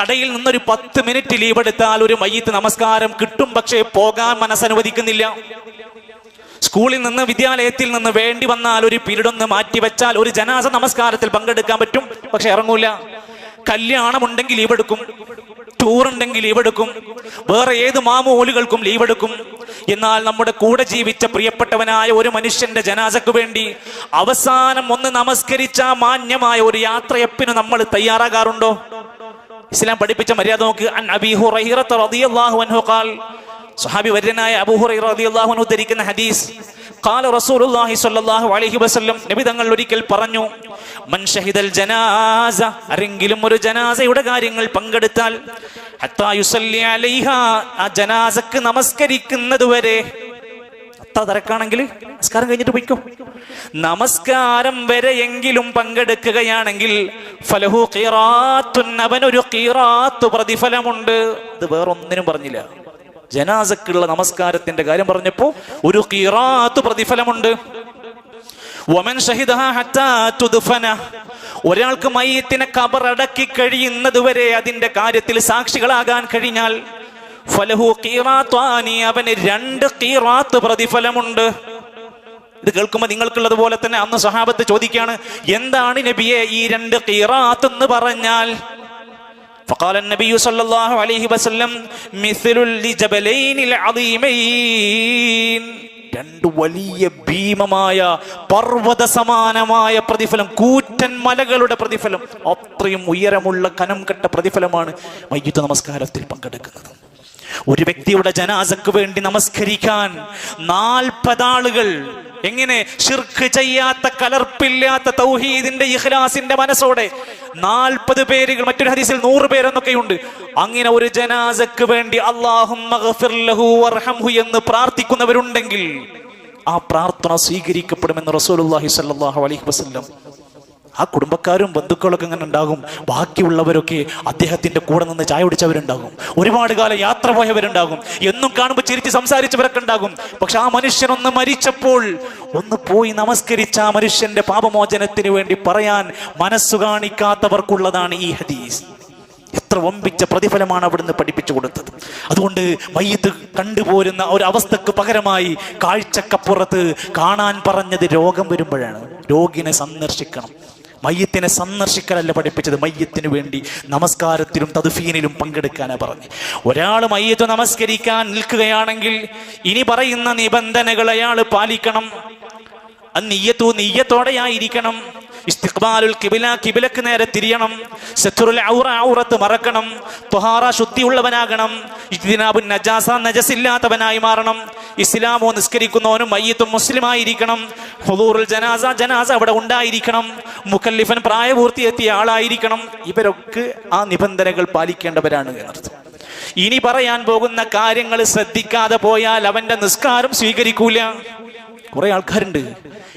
കടയിൽ നിന്നൊരു പത്ത് മിനിറ്റ് ലീവ് എടുത്താൽ ഒരു മയ്യത്ത് നമസ്കാരം കിട്ടും പക്ഷേ പോകാൻ മനസ്സനുവദിക്കുന്നില്ല. സ്കൂളിൽ നിന്ന് വിദ്യാലയത്തിൽ നിന്ന് വേണ്ടി വന്നാൽ ഒരു പിരിടൊന്ന് ഒന്ന് മാറ്റിവെച്ചാൽ ഒരു ജനാസ നമസ്കാരത്തിൽ പങ്കെടുക്കാൻ പറ്റും പക്ഷെ ഇറങ്ങൂല. കല്യാണമുണ്ടെങ്കിൽ ലീവ് എടുക്കും ടൂർ ഉണ്ടെങ്കിൽ ലീവ് എടുക്കും വേറെ ഏത് മാമൂലുകൾക്കും ലീവ് എടുക്കും. എന്നാൽ നമ്മുടെ കൂടെ ജീവിച്ച പ്രിയപ്പെട്ടവനായ ഒരു മനുഷ്യന്റെ ജനാസക്ക് വേണ്ടി അവസാനം ഒന്ന് നമസ്കരിച്ച മാന്യമായ ഒരു യാത്രയപ്പിന് നമ്മൾ തയ്യാറാകാറുണ്ടോ? ഇസ്ലാം പഠിപ്പിച്ച മര്യാദ നോക്ക്. അൻ അബീഹു റളിയല്ലാഹു അൻഹു ഖാൽ സ്വഹാബി വര്യനായ അബൂഹുറൈറ റളിയല്ലാഹു അൻഹു ഹദീസ്. ഖാല റസൂലുള്ളാഹി സ്വല്ലല്ലാഹു അലൈഹി വസല്ലം നബി തങ്ങൾ ഒരിക്കൽ പറഞ്ഞു മൻ ഷഹിദൽ ജനാസ ആരെങ്കിലും ഒരു ജനാസയുടെ കാര്യങ്ങൾ പങ്കെടുത്താൽ ഹത്താ ആ ജനാസക്ക് നമസ്കരിക്കുന്നത് വരെ അത്ര തിരക്കാണെങ്കിൽ നമസ്കാരം കഴിഞ്ഞിട്ട് പോയിക്കോ. നമസ്കാരം വരെ എങ്കിലും പങ്കെടുക്കുകയാണെങ്കിൽ ഫലഹു അവനൊരു കീറാത്തു പ്രതിഫലമുണ്ട്. ഇത് വേറൊന്നിനും പറഞ്ഞില്ല. ജനാസക്കുള്ള നമസ്കാരത്തിന്റെ കാര്യം പറഞ്ഞപ്പോ ഒരു കീറാത്തു പ്രതിഫലമുണ്ട്. തുദ്ഫന. ഒരാൾക്ക് മയ്യത്തിനെ കബറടക്കി കഴിയുന്നത് വരെ അതിന്റെ കാര്യത്തിൽ സാക്ഷികളാകാൻ കഴിഞ്ഞാൽ ഫലഹു ഖീറാത്വാനി അവന് രണ്ട് ഖീറാത്ത് പ്രതിഫലമുണ്ട് ഇത് കേൾക്കുമ്പോൾ നിങ്ങൾക്കുള്ളത് പോലെ തന്നെ അന്ന് സഹാബത്ത് ചോദിക്കാണ് എന്താണ് നബിയെ ഈ രണ്ട് ഖീറാത്ത് എന്ന് പറഞ്ഞാൽ فقال النبي صلى الله عليه وسلم مثل الجبلين العظيمين രണ്ട് വലിയ ഭീമമായ പർവ്വത സമാനമായ പ്രതിഫലം കൂറ്റൻ മലകളുടെ പ്രതിഫലം അത്രയും ഉയരമുള്ള കനം കെട്ട പ്രതിഫലമാണ് വൈദ്യുത നമസ്കാരത്തിൽ പങ്കെടുക്കുന്നത് ഒരു വ്യക്തിയുടെ ജനാസക്ക് വേണ്ടി നമസ്കരിക്കാൻ നാൽപ്പതാളുകൾ എങ്ങനെ ഷിർക്ക് ചെയ്യാത്ത കലർപ്പില്ലാത്ത തൗഹീദിന്റെ ഇഹ്ലാസിന്റെ മനസ്സോടെ നാൽപ്പത് പേരുകൾ മറ്റൊരു ഹദീസിൽ നൂറ് പേരെന്നൊക്കെയുണ്ട്. അങ്ങനെ ഒരു ജനാസക്ക് വേണ്ടി അള്ളാഹും എന്ന് പ്രാർത്ഥിക്കുന്നവരുണ്ടെങ്കിൽ ആ പ്രാർത്ഥന സ്വീകരിക്കപ്പെടുമെന്ന് റസൂലുള്ളാഹി സ്വല്ലല്ലാഹു അലൈഹി വസല്ലം ആ കുടുംബക്കാരും ബന്ധുക്കളൊക്കെ ഇങ്ങനെ ഉണ്ടാകും. ബാക്കിയുള്ളവരൊക്കെ അദ്ദേഹത്തിന്റെ കൂടെ നിന്ന് ചായ കുടിച്ചവരുണ്ടാകും. ഒരുപാട് കാലം യാത്ര പോയവരുണ്ടാകും. എന്നും കാണുമ്പോൾ ചിരിച്ച് സംസാരിച്ചവരൊക്കെ ഉണ്ടാകും. പക്ഷെ ആ മനുഷ്യനൊന്ന് മരിച്ചപ്പോൾ ഒന്ന് പോയി നമസ്കരിച്ച ആ മനുഷ്യന്റെ പാപമോചനത്തിന് വേണ്ടി പറയാൻ മനസ്സു കാണിക്കാത്തവർക്കുള്ളതാണ് ഈ ഹദീസ്. എത്ര വമ്പിച്ച പ്രതിഫലമാണ് അവിടുന്ന് പഠിപ്പിച്ചു കൊടുത്തത്. അതുകൊണ്ട് മയ്യത്ത് കണ്ടുപോരുന്ന ഒരു അവസ്ഥക്ക് പകരമായി കാഴ്ചക്കപ്പുറത്ത് കാണാൻ പറഞ്ഞത് രോഗം വരുമ്പോഴാണ്. രോഗിനെ സന്ദർശിക്കണം. മയ്യത്തിനെ സന്ദർശിക്കലല്ല പഠിപ്പിച്ചത്. മയ്യത്തിന് വേണ്ടി നമസ്കാരത്തിലും തതുഫീനിലും പങ്കെടുക്കാനാണ് പറഞ്ഞു. ഒരാൾ മയ്യത്ത് നമസ്കരിക്കാൻ നിൽക്കുകയാണെങ്കിൽ ഇനി പറയുന്ന നിബന്ധനകൾ അയാൾ പാലിക്കണം. നീയത്തു നീയത്തോടെയായിരിക്കണം ഇസ്തിഖ്ബാലുൽ കിബില കിബിലക്ക് നേരെ തിരിയണം. ശത്രുൽ ഔറ ഔറത്ത് മറക്കണം. ത്വഹാറ ശുദ്ധിയുള്ളവനാകണം. ഇജ്തിനാബുൻ നജാസ നജസില്ലാത്തവനായി മാറണം. ഇസ്ലാമോ നിസ്കരിക്കുന്നവനും മയ്യത്തും മുസ്ലിമായിരിക്കണം. ഹുദൂറുൽ ജനാസ ജനാസ അവിടെ ഉണ്ടായിരിക്കണം. മുക്കല്ലിഫൻ പ്രായപൂർത്തിയെത്തിയ ആളായിരിക്കണം. ഇവരൊക്കെ ആ നിബന്ധനകൾ പാലിക്കേണ്ടവരാണ് എന്നർത്ഥം. ഇനി പറയാൻ പോകുന്ന കാര്യങ്ങൾ ശ്രദ്ധിക്കാതെ പോയാൽ അവന്റെ നിസ്കാരം സ്വീകരിക്കൂല. കുറെ ആൾക്കാരുണ്ട്.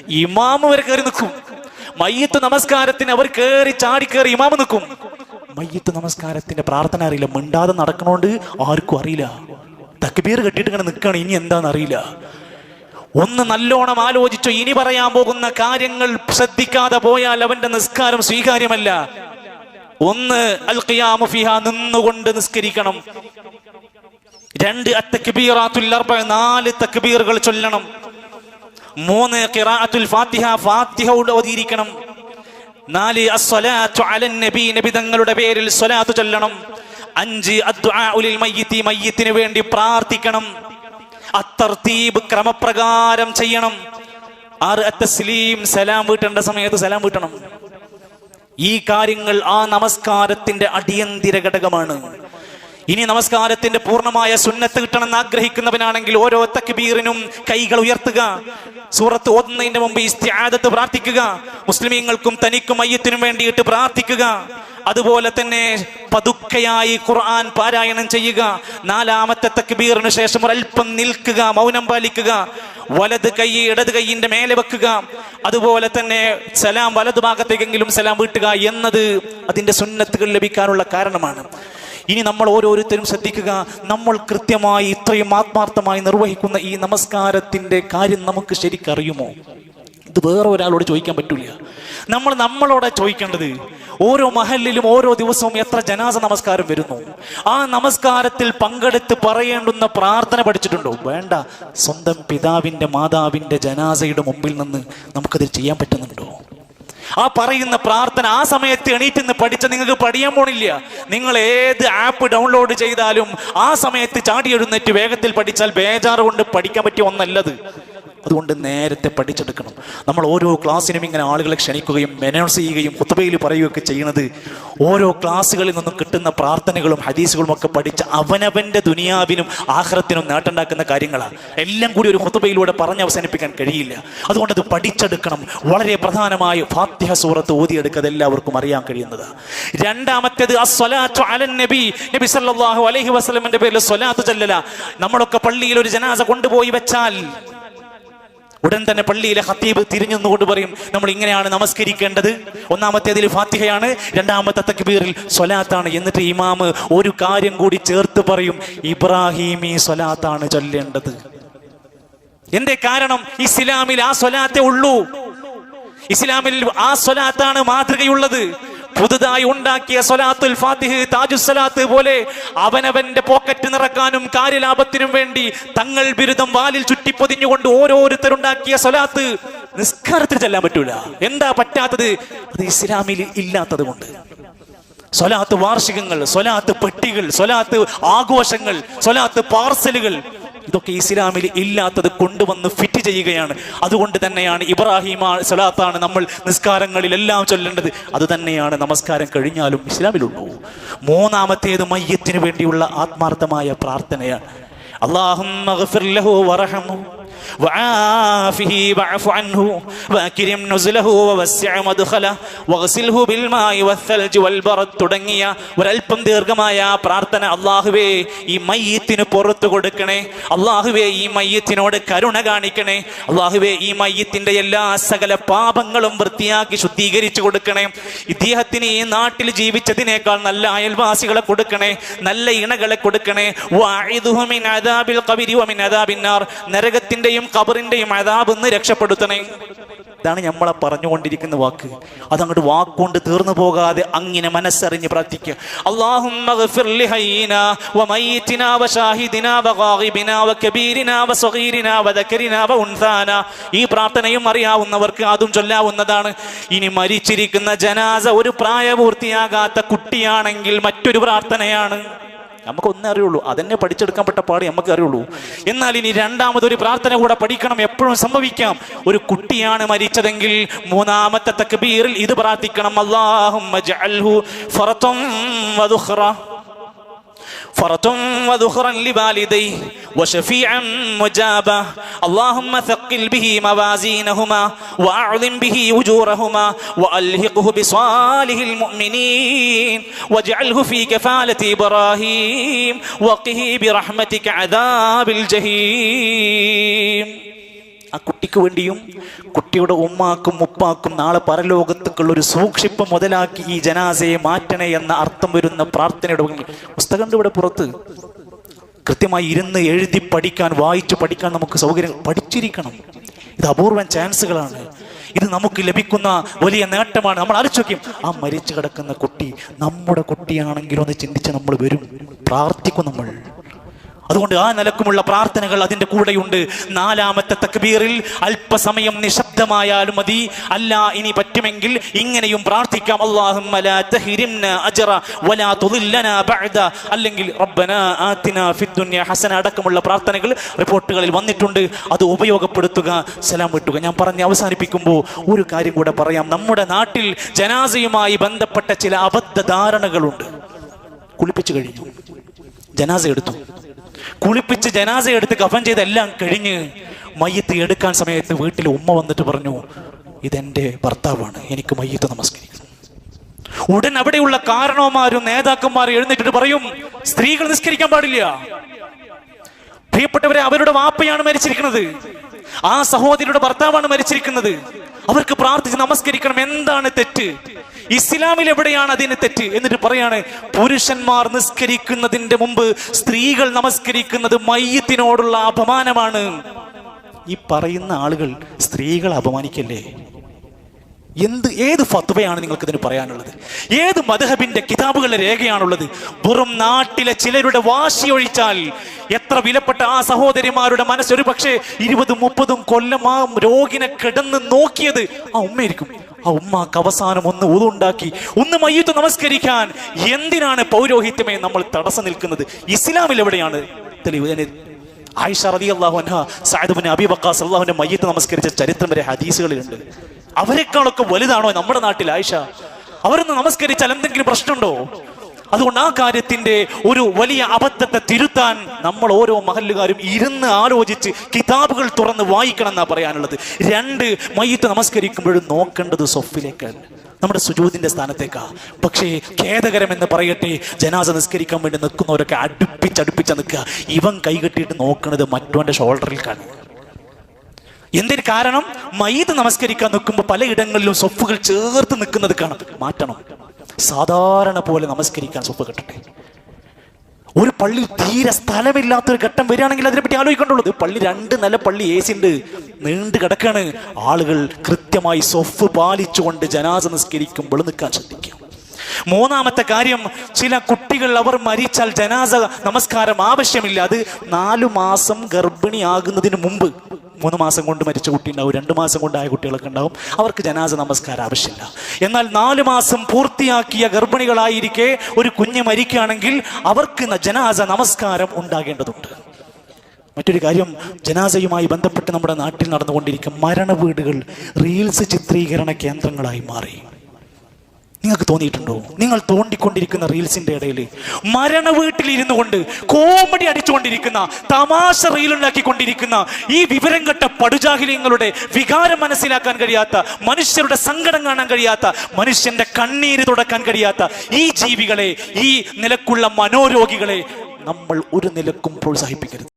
ഇമാമ് വരെ കയറി നിൽക്കും. മയ്യത്ത് നമസ്കാരത്തിന് അവർ കയറി ചാടി കയറി ഇമാമ് നിൽക്കും. മയ്യത്ത് നമസ്കാരത്തിന്റെ പ്രാർത്ഥന അറിയില്ല. മിണ്ടാതെ നടക്കണോണ്ട് ആർക്കും അറിയില്ല. തക്ബീർ കെട്ടിട്ട് ഇങ്ങനെ നിൽക്കുകയാണ്. ഇനി എന്താണെന്ന് അറിയില്ല. ഒന്ന് നല്ലോണം ആലോചിച്ചു. ഇനി പറയാൻ പോകുന്ന കാര്യങ്ങൾ ശ്രദ്ധിക്കാതെ പോയാൽ അവന്റെ നിസ്കാരം സ്വീകാര്യമല്ല. ഒന്ന് അൽ ഖിയാമുഫിഹ നിന്നുകൊണ്ട് നിസ്കരിക്കണം. രണ്ട് അത്തക്ബീറാത്തുൽ നാല് തക്ബീറുകൾ ചൊല്ലണം. മൂന്ന് ഖിറാഅത്തുൽ ഫാത്തിഹ ഫാത്തിഹ ഓതിയിരിക്കണം. നാല് അസ്സലാത്തു അലൻ നബി. നബി തങ്ങളുടെ പേരിൽ സ്വലാത്തു ചൊല്ലണം. അഞ്ച് അദ്വാഉലിൽ മയ്യത്തി മയ്യിത്തി. മയ്യിത്തിന് വേണ്ടി പ്രാർത്ഥിക്കണം. അത്തർത്തീബ് ക്രമപ്രകാരം ചെയ്യണം. ആറ് അത്തസ്ലീം സലാം വീട്ടേണ്ട സമയത്ത് സലാം വീട്ടണം. ഈ കാര്യങ്ങൾ ആ നമസ്കാരത്തിന്റെ അടിയന്തിര ഘടകമാണ്. ഇനി നമസ്കാരത്തിന്റെ പൂർണമായ സുന്നത്ത് കിട്ടണമെന്ന് ആഗ്രഹിക്കുന്നവനാണെങ്കിൽ ഓരോ തക്ബീറിനും കൈകൾ ഉയർത്തുക. സൂറത്ത് ഓതുന്നതിന്റെ മുമ്പ് ഇസ്തിആദത്ത് പ്രാർത്ഥിക്കുക. മുസ്ലിമീങ്ങൾക്കും തനിക്കും അയ്യത്തിനും വേണ്ടിയിട്ട് പ്രാർത്ഥിക്കുക. അതുപോലെ തന്നെ പതുക്കെയായി ഖുർആൻ പാരായണം ചെയ്യുക. നാലാമത്തെ തക്ബീറിന് ശേഷം ഒരൽപ്പം നിൽക്കുക മൗനം പാലിക്കുക. വലത് കൈ ഇടത് കൈയിന്റെ മേലെ വെക്കുക. അതുപോലെ തന്നെ സലാം വലതു ഭാഗത്തേക്കെങ്കിലും സലാം വീട്ടുക എന്നത് അതിന്റെ സുന്നത്തുകൾ ലഭിക്കാനുള്ള കാരണമാണ്. ഇനി നമ്മൾ ഓരോരുത്തരും ശ്രദ്ധിക്കുക നമ്മൾ കൃത്യമായി ഇത്രയും ആത്മാർത്ഥമായി നിർവഹിക്കുന്ന ഈ നമസ്കാരത്തിന്റെ കാര്യം നമുക്ക് ശരിക്കറിയുമോ? ഇത് വേറെ ഒരാളോട് ചോദിക്കാൻ പറ്റൂല. നമ്മൾ നമ്മളോടെ ചോദിക്കേണ്ടത് ഓരോ മഹലിലും ഓരോ ദിവസവും എത്ര ജനാസ നമസ്കാരം വരുന്നു? ആ നമസ്കാരത്തിൽ പങ്കെടുത്ത് പറയേണ്ടുന്ന പ്രാർത്ഥന പഠിച്ചിട്ടുണ്ടോ? വേണ്ട. സ്വന്തം പിതാവിന്റെ മാതാവിന്റെ ജനാസയുടെ മുമ്പിൽ നിന്ന് നമുക്കത് ചെയ്യാൻ പറ്റുന്നുണ്ടോ? ആ പറയുന്ന പ്രാർത്ഥന ആ സമയത്ത് എണീറ്റ് നിന്ന് പഠിച്ച നിങ്ങൾക്ക് പഠിയാൻ പോണില്ല. നിങ്ങൾ ഏത് ആപ്പ് ഡൗൺലോഡ് ചെയ്താലും ആ സമയത്ത് ചാടി എഴുന്നേറ്റ് വേഗത്തിൽ പഠിച്ചാൽ ബേജാറ് കൊണ്ട് പഠിക്കാൻ പറ്റിയ ഒന്നല്ലത്. അതുകൊണ്ട് നേരത്തെ പഠിച്ചെടുക്കണം. നമ്മൾ ഓരോ ക്ലാസ്സിനും ഇങ്ങനെ ആളുകളെ ക്ഷണിക്കുകയും മെനോൺസ് ചെയ്യുകയും കുത്തുബയിൽ പറയുകയൊക്കെ ചെയ്യുന്നത് ഓരോ ക്ലാസ്സുകളിൽ നിന്നും കിട്ടുന്ന പ്രാർത്ഥനകളും ഹദീസുകളും ഒക്കെ പഠിച്ച് അവനവന്റെ ദുനിയാവിനും ആഹ്റത്തിനും നേട്ടുണ്ടാക്കുന്ന കാര്യങ്ങളാണ്. എല്ലാം കൂടി ഒരു കുത്തുബയിലൂടെ പറഞ്ഞ് അവസാനിപ്പിക്കാൻ കഴിയില്ല. അതുകൊണ്ട് അത് പഠിച്ചെടുക്കണം. വളരെ പ്രധാനമായി ഫാത്തിഹ സൂറത്ത് ഓതിയെടുക്കുക അതെല്ലാവർക്കും അറിയാൻ കഴിയുന്നത് രണ്ടാമത്തേത് നബി. നബി സല്ലല്ലാഹു അലൈഹി വസല്ലമയുടെ പേരിൽ ചൊല്ലല നമ്മളൊക്കെ പള്ളിയിൽ ഒരു ജനാസ കൊണ്ടുപോയി വെച്ചാൽ ഉടൻ തന്നെ പള്ളിയിലെ ഹത്തീബ് തിരിഞ്ഞുകൊണ്ട് പറയും നമ്മൾ ഇങ്ങനെയാണ് നമസ്കരിക്കേണ്ടത്. ഒന്നാമത്തേതിൽ ഫാത്തിഹയാണ് രണ്ടാമത്തെ തക്ബീറിൽ സ്വലാത്താണ്. എന്നിട്ട് ഇമാമ് ഒരു കാര്യം കൂടി ചേർത്ത് പറയും ഇബ്രാഹിമി സ്വലാത്താണ് ചൊല്ലേണ്ടത്. എന്റെ കാരണം? ഇസ്ലാമിൽ ആ സ്വലാത്തേ ഉള്ളൂ. ഇസ്ലാമിൽ ആ സ്വലാത്താണ് മാതൃകയുള്ളത്. പുതുതായി ഉണ്ടാക്കിയ സൊലാത്തുൽ ഫാത്തിഹ് താജുസ്സലാത്ത് പോലെ അവനവന്റെ പോക്കറ്റ് നിറക്കാനും കാര്യലാഭത്തിനും വേണ്ടി തങ്ങൾ ബിരുദം വാലിൽ ചുറ്റിപ്പൊതിഞ്ഞുകൊണ്ട് ഓരോരുത്തരുണ്ടാക്കിയ സൊലാത്ത് നിസ്കാരത്തിൽ ചെല്ലാൻ പറ്റൂല. എന്താ പറ്റാത്തത്? അത് ഇസ്ലാമിൽ ഇല്ലാത്തത് കൊണ്ട് സ്വലാത്ത് വാർഷികങ്ങൾ സ്വലാത്ത് പെട്ടികൾ സ്വലാത്ത് ആഘോഷങ്ങൾ സ്വലാത്ത് പാർസലുകൾ ഇതൊക്കെ ഇസ്ലാമിൽ ഇല്ലാത്തത് കൊണ്ടുവന്ന് ഫിറ്റ് ചെയ്യുകയാണ്. അതുകൊണ്ട് തന്നെയാണ് ഇബ്രാഹിം സ്വലാത്താണ് നമ്മൾ നിസ്കാരങ്ങളിലെല്ലാം ചൊല്ലേണ്ടത്. അത് തന്നെയാണ് നമസ്കാരം കഴിഞ്ഞാലും ഇസ്ലാമിലുള്ളൂ. മൂന്നാമത്തേത് മയ്യത്തിന് വേണ്ടിയുള്ള ആത്മാർത്ഥമായ പ്രാർത്ഥനയാണ്. അള്ളാഹും وعافه واعف عنه واكرم نزله ووسع مدخله واغسله بالماء والثلج والبرد തുടങ്ങിയ ഒരല്പം ദീർഘമായ പ്രാർത്ഥന അള്ളാഹുവേ ഈ മയ്യത്തിന് പുറത്തു കൊടുക്കണേ അള്ളാഹുവേ ഈ മയ്യത്തിനോട് കരുണ കാണിക്കണേ അള്ളാഹുവേ ഈ മയ്യത്തിന്റെ എല്ലാ സകല പാപങ്ങളും വൃത്തിയാക്കി ശുദ്ധീകരിച്ചു കൊടുക്കണേ ഇദ്ദേഹത്തിന് ഈ നാട്ടിൽ ജീവിച്ചതിനേക്കാൾ നല്ല അയൽവാസികളെ കൊടുക്കണേ നല്ല ഇണകളെ കൊടുക്കണേ വാഇദുഹു കബറിന്റെയും നരകത്തിന്റെയും ഖബറിന്റെയും അദാബ് നിന്ന് രക്ഷപ്പെടുത്തണേ. ഇതാണ് നമ്മളെ പറഞ്ഞുകൊണ്ടിരിക്കുന്ന വാക്ക്. അതങ്ങോട്ട് വാക്കുകൊണ്ട് തീർന്നു പോകാതെ അങ്ങനെ മനസ്സറിഞ്ഞ് പ്രാർത്ഥിക്കുക. ഈ പ്രാർത്ഥനയും അറിയാവുന്നവർക്ക് അതും ചൊല്ലാവുന്നതാണ്. ഇനി മരിച്ചിരിക്കുന്ന ജനാസ ഒരു പ്രായപൂർത്തിയാകാത്ത കുട്ടിയാണെങ്കിൽ മറ്റൊരു പ്രാർത്ഥനയാണ്. നമുക്കൊന്നേ അറിയുള്ളൂ. അതന്നെ പഠിച്ചെടുക്കാൻ പെട്ട പാടി നമുക്ക് അറിയുള്ളൂ. എന്നാൽ ഇനി രണ്ടാമതൊരു പ്രാർത്ഥന കൂടെ പഠിക്കണം. എപ്പോഴും സംഭവിക്കാം. ഒരു കുട്ടിയാണ് മരിച്ചതെങ്കിൽ മൂന്നാമത്തെ തക്ബീറിൽ ഇത് പ്രാർത്ഥിക്കണം. അള്ളാഹു ഫറത്തും വദുഖ്റ ഫറത്തും വദുഖ്റൻ وشفيعا مجابا اللهم ثقل به موازينهما وأعظم به أجورهما وألهقه بصالح المؤمنين واجعله في كفالة إبراهيم وقه برحمتك عذاب الجحيم ആ കുട്ടിക്ക് വേണ്ടിയും കുട്ടിയുടെ ഉമ്മാക്കും ഉപ്പാക്കും നാളെ പരലോകത്തേക്കുള്ള ഒരു സൂക്ഷിപ്പ് മുതലാക്കി ഈ ജനാസയെ മാറ്റണേ എന്ന അർത്ഥം വരുന്ന പ്രാർത്ഥനയുടെ പുസ്തകം ഇവിടെ പുറത്ത് കൃത്യമായി ഇരുന്ന് എഴുതി പഠിക്കാൻ വായിച്ച് പഠിക്കാൻ നമുക്ക് സൗകര്യം പഠിച്ചിരിക്കണം. ഇത് അപൂർവം ചാൻസുകളാണ്. ഇത് നമുക്ക് ലഭിക്കുന്ന വലിയ നേട്ടമാണ്. നമ്മൾ ആലോചിക്കും ആ മരിച്ചു കിടക്കുന്ന കുട്ടി നമ്മുടെ കുട്ടിയാണെങ്കിലും ഒന്ന് ചിന്തിച്ച് നമ്മൾ വരും. പ്രാർത്ഥിക്കും നമ്മൾ. അതുകൊണ്ട് ആ നിലക്കുമുള്ള പ്രാർത്ഥനകൾ അതിന്റെ കൂടെയുണ്ട്. നാലാമത്തെ തക്ബീറിൽ അല്പസമയം നിശബ്ദമായാലും മതി. അല്ല ഇനി പറ്റുമെങ്കിൽ ഇങ്ങനെയും പ്രാർത്ഥിക്കാം. അല്ലെങ്കിൽ ഹസന. അടക്കമുള്ള പ്രാർത്ഥനകൾ റിപ്പോർട്ടുകളിൽ വന്നിട്ടുണ്ട്. അത് ഉപയോഗപ്പെടുത്തുക സലാം വിട്ടുക ഞാൻ പറഞ്ഞ് അവസാനിപ്പിക്കുമ്പോൾ ഒരു കാര്യം കൂടെ പറയാം. നമ്മുടെ നാട്ടിൽ ജനാസയുമായി ബന്ധപ്പെട്ട ചില അബദ്ധ ധാരണകളുണ്ട് കുളിപ്പിച്ചു കഴിഞ്ഞു. ജനാസ എടുത്തു. കുളിപ്പിച്ച് ജനാസ എടുത്ത് കഫൻ ചെയ്ത് എല്ലാം കഴിഞ്ഞ് മയ്യത്ത് എടുക്കാൻ സമയത്ത് വീട്ടിൽ ഉമ്മ വന്നിട്ട് പറഞ്ഞു ഇതെന്റെ ഭർത്താവാണ് എനിക്ക് മയ്യത്ത് നമസ്കരിക്കുന്നു ഉടൻ അവിടെയുള്ള കാരണവന്മാരും നേതാക്കന്മാരും എഴുന്നേറ്റിട്ട് പറയും സ്ത്രീകൾ നിസ്കരിക്കാൻ പാടില്ല. പ്രിയപ്പെട്ടവരെ അവരുടെ വാപ്പയാണ് മരിച്ചിരിക്കുന്നത്. ആ സഹോദരിയുടെ ഭർത്താവാണ് മരിച്ചിരിക്കുന്നത്. അവർക്ക് പ്രാർത്ഥിച്ച് നമസ്കരിക്കണം എന്താണ് തെറ്റ്? ഇസ്ലാമിൽ എവിടെയാണ് അതിന് തെറ്റ്? എന്നിട്ട് പറയാണ് പുരുഷന്മാർ നിസ്കരിക്കുന്നതിന്റെ മുമ്പ് സ്ത്രീകൾ നമസ്കരിക്കുന്നത് മയ്യത്തിനോടുള്ള അപമാനമാണ്. ഈ പറയുന്ന ആളുകൾ സ്ത്രീകളെ അപമാനിക്കല്ലേ? എന്ത് ഏത് ഫത്വയാണ് നിങ്ങൾക്ക് ഇതിന് പറയാനുള്ളത്? ഏത് മധഹബിന്റെ കിതാബുകളുടെ രേഖയാണുള്ളത്? വെറും നാട്ടിലെ ചിലരുടെ വാശി ഒഴിച്ചാൽ എത്ര വിലപ്പെട്ട ആ സഹോദരിമാരുടെ മനസ്സൊരു പക്ഷേ ഇരുപതും മുപ്പതും കൊല്ലം ആ രോഗിനെ കിടന്ന് നോക്കിയത് ആ ഉമ്മയായിരിക്കും. ആ ഉമ്മാക്ക് അവസാനം ഒന്ന് ഊതുണ്ടാക്കി ഒന്ന് മയ്യത്ത് നമസ്കരിക്കാൻ എന്തിനാണ് പൗരോഹിത്യമേ നമ്മൾ തടസ്സം നിൽക്കുന്നത്? ഇസ്ലാമിൽ എവിടെയാണ് തെളിവ്? ആയിഷ റതി അള്ളാഹു അൻഹ സാഹിബിന് അബി ബക്കാസ് അള്ളാഹുവിന്റെ മയ്യത്ത് നമസ്കരിച്ച ചരിത്രം വരെ ഹദീസുകളിലുണ്ട്. അവരെക്കാളൊക്കെ വലുതാണോ നമ്മുടെ നാട്ടിൽ ആയിഷ? അവരൊന്ന് നമസ്കരിച്ചാൽ എന്തെങ്കിലും പ്രശ്നമുണ്ടോ? അതുകൊണ്ട് ആ കാര്യത്തിന്റെ ഒരു വലിയ അബദ്ധത്തെ തിരുത്താൻ നമ്മൾ ഓരോ മഹല്ലുകാരും ഇരുന്ന് ആലോചിച്ച് കിതാബുകൾ തുറന്ന് വായിക്കണം എന്നാ പറയാനുള്ളത്. രണ്ട് മയ്യത്ത് നമസ്കരിക്കുമ്പോഴും നോക്കേണ്ടത് സൊഫിലേക്കാണ് നമ്മുടെ സുജൂതിന്റെ സ്ഥാനത്തേക്കാ. പക്ഷേ ഖേദകരം എന്ന് പറയട്ടെ ജനാസ നിസ്കരിക്കാൻ വേണ്ടി നിൽക്കുന്നവരൊക്കെ അടുപ്പിച്ചടുപ്പിച്ച് നിൽക്കുക. ഇവൻ കൈകെട്ടിയിട്ട് നോക്കുന്നത് മറ്റവന്റെ ഷോൾഡറിൽ കാണും എന്തിന് കാരണം? മയ്യത്ത് നമസ്കരിക്കാൻ നിൽക്കുമ്പോൾ പലയിടങ്ങളിലും സൊഫുകൾ ചേർത്ത് നിൽക്കുന്നത് കാണാം. മാറ്റണം. സാധാരണ പോലെ നമസ്കരിക്കാൻ സൊഫ് കെട്ടട്ടെ. ഒരു പള്ളി തീരെ സ്ഥലമില്ലാത്തൊരു ഘട്ടം വരികയാണെങ്കിൽ അതിനെപ്പറ്റി ആലോചിക്കേണ്ടത് പള്ളി രണ്ട് നല്ല പള്ളി എ സി ഉണ്ട്. നീണ്ടു കിടക്കാണ്. ആളുകൾ കൃത്യമായി സൊഫ് പാലിച്ചുകൊണ്ട് ജനാസ നിസ്കരിക്കുമ്പോൾ നിൽക്കാൻ ശ്രദ്ധിക്കുക മൂന്നാമത്തെ കാര്യം ചില കുട്ടികൾ അവർ മരിച്ചാൽ ജനാസ നമസ്കാരം ആവശ്യമില്ല. അത് നാലു മാസം ഗർഭിണിയാകുന്നതിന് മുമ്പ്. മൂന്ന് മാസം കൊണ്ട് മരിച്ച കുട്ടി ഉണ്ടാവും രണ്ട് മാസം കൊണ്ടായ കുട്ടികളൊക്കെ ഉണ്ടാവും. അവർക്ക് ജനാസ നമസ്കാരം ആവശ്യമില്ല. എന്നാൽ നാല് മാസം പൂർത്തിയാക്കിയ ഗർഭിണികളായിരിക്കെ ഒരു കുഞ്ഞ് മരിക്കുകയാണെങ്കിൽ അവർക്ക് ജനാസ നമസ്കാരം ഉണ്ടാകേണ്ടതുണ്ട്. മറ്റൊരു കാര്യം ജനാസയുമായി ബന്ധപ്പെട്ട് നമ്മുടെ നാട്ടിൽ നടന്നുകൊണ്ടിരിക്കും മരണ വീടുകൾ റീൽസ് ചിത്രീകരണ കേന്ദ്രങ്ങളായി മാറി. നിങ്ങൾക്ക് തോന്നിയിട്ടുണ്ടോ? നിങ്ങൾ തോണ്ടിക്കൊണ്ടിരിക്കുന്ന റീൽസിന്റെ ഇടയിൽ മരണ വീട്ടിലിരുന്നു കൊണ്ട് കോമഡി അടിച്ചുകൊണ്ടിരിക്കുന്ന തമാശ റീലുണ്ടാക്കിക്കൊണ്ടിരിക്കുന്ന ഈ വിവരം കെട്ട പടുജാഹിര്യങ്ങളുടെ വികാരം മനസ്സിലാക്കാൻ കഴിയാത്ത മനുഷ്യരുടെ സങ്കടം കാണാൻ കഴിയാത്ത മനുഷ്യന്റെ കണ്ണീര് തുടക്കാൻ കഴിയാത്ത ഈ ജീവികളെ ഈ നിലക്കുള്ള മനോരോഗികളെ നമ്മൾ ഒരു നിലക്കും പ്രോത്സാഹിപ്പിക്കരുത്.